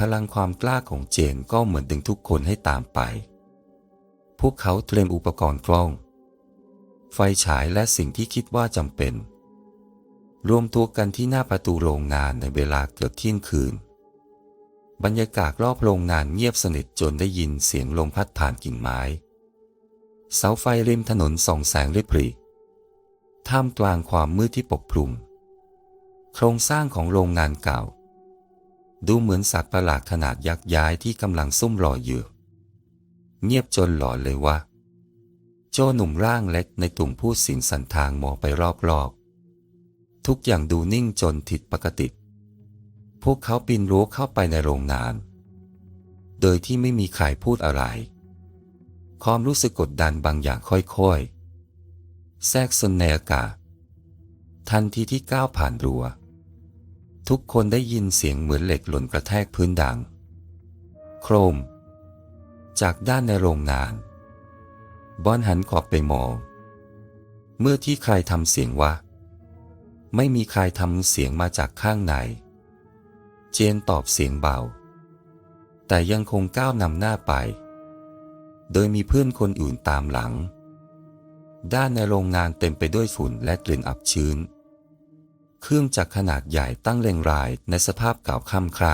พลังความกล้าของเจนก็เหมือนดึงทุกคนให้ตามไป พวกเขาเตรียมอุปกรณ์กล้อง ไฟฉายและสิ่งที่คิดว่าจำเป็น รวมตัวกันที่หน้าประตูโรงงานในเวลาเกือบเที่ยงคืน บรรยากาศรอบโรงงานเงียบสนิทจนได้ยินเสียงลมพัดผ่านกิ่งไม้ เสาไฟริมถนนส่องแสงริบหรี่ท่ามกลางความมืดที่ปกคลุม โครงสร้างของโรงงานเก่า ดูเหมือนสัตว์ประหลาดขนาดยักษ์ย้ายที่กำลังซุ่มรออยู่ เงียบจนหลอนเลยว่า โจหนุ่มร่างเล็กในตุ่มพูดสินสันทางมองไปรอบๆ ทุกอย่างดูนิ่งจนผิดปกติ พวกเขาปีนรั้วเข้าไปในโรงงาน โดยที่ไม่มีใครพูดอะไร ความรู้สึกกดดันบางอย่างค่อยๆ แทรกซึมในอากาศทันทีที่ก้าวผ่านรั้ว ทุกคนได้ยินเสียงเหมือนเหล็กหล่นกระแทกพื้นดัง โครม จากด้านในโรงงาน บอนหันขอบไปมอง เมื่อที่ใครทำเสียงว่าไม่มีใครทำเสียงมาจากข้างใน เจนตอบเสียงเบา แต่ยังคงก้าวนำหน้าไป โดยมีเพื่อนคนอื่นตามหลัง ด้านในโรงงานเต็มไปด้วยฝุ่นและกลิ่นอับชื้น เครื่องจักรขนาดใหญ่ตั้งเรียงรายในสภาพเก่าค่ำครา